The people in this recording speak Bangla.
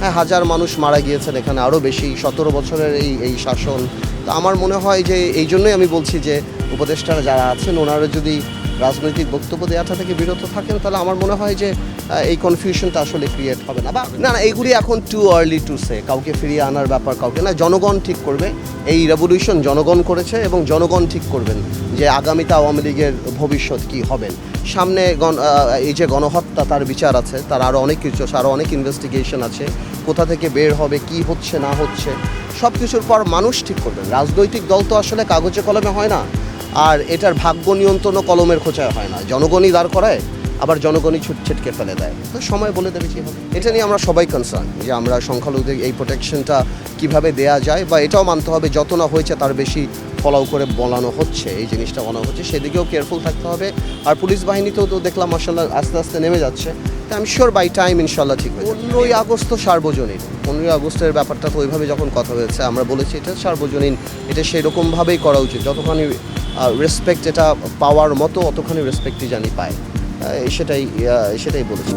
হ্যাঁ হাজার মানুষ মারা গিয়েছেন এখানে, আরও বেশি, সতেরো বছরের এই এই শাসন। তো আমার মনে হয় যে এই জন্যই আমি বলছি যে উপদেষ্টারা যারা আছেন, ওনারা যদি রাজনৈতিক বক্তব্য দেওয়াটা থেকে বিরত থাকেন? তাহলে আমার মনে হয় যে এই কনফিউশনটা আসলে ক্রিয়েট হবে না। বা না না এইগুলি এখন টু আর্লি টু সে কাউকে ফিরিয়ে আনার ব্যাপার কাউকে না, জনগণ ঠিক করবে। এই রেভলিউশন জনগণ করেছে এবং জনগণ ঠিক করবেন যে আগামীতে আওয়ামী লীগের ভবিষ্যৎ কী হবেন সামনে গণ এই যে গণহত্যা, তার বিচার আছে। তার আরও অনেক কিছু আরও অনেক ইনভেস্টিগেশন আছে। কোথা থেকে বের হবে, কি হচ্ছে, না হচ্ছে সব কিছুর পর মানুষ ঠিক করবেন। রাজনৈতিক দল তো আসলে কাগজে কলমে হয় না। আর এটার ভাগ্য নিয়ন্ত্রণও কলমের খোঁচায় হয় না। জনগণই দাঁড় করায়, আবার জনগণই ছুট ছিটকে ফেলে দেয়। তো সময় বলে দেবে কী হবে? এটা নিয়ে আমরা সবাই কনসার্ন যে আমরা সংখ্যালঘুদের এই প্রোটেকশনটা কীভাবে দেয়া যায় বা এটাও মানতে হবে যত না হয়েছে তার বেশি ফলাও করে বলানো হচ্ছে, এই জিনিসটা বলা হচ্ছে। সেদিকেও কেয়ারফুল থাকতে হবে। আর পুলিশ বাহিনীতেও তো দেখলাম মার্শাল্লাহ আস্তে আস্তে নেমে যাচ্ছে। তো আমি শিওর বাই টাইম ইনশাল্লাহ ঠিক পনেরোই আগস্ট সার্বজনীন। পনেরোই আগস্টের ব্যাপারটা তো ওইভাবে যখন কথা হয়েছে, আমরা বলেছি এটা সার্বজনীন। এটা সেরকমভাবেই করা উচিত। যতখানি রেসপেক্ট এটা পাওয়ার মতো অতখানি রেসপেক্টই জানি পায়। সেটাই সেটাই বলেছি।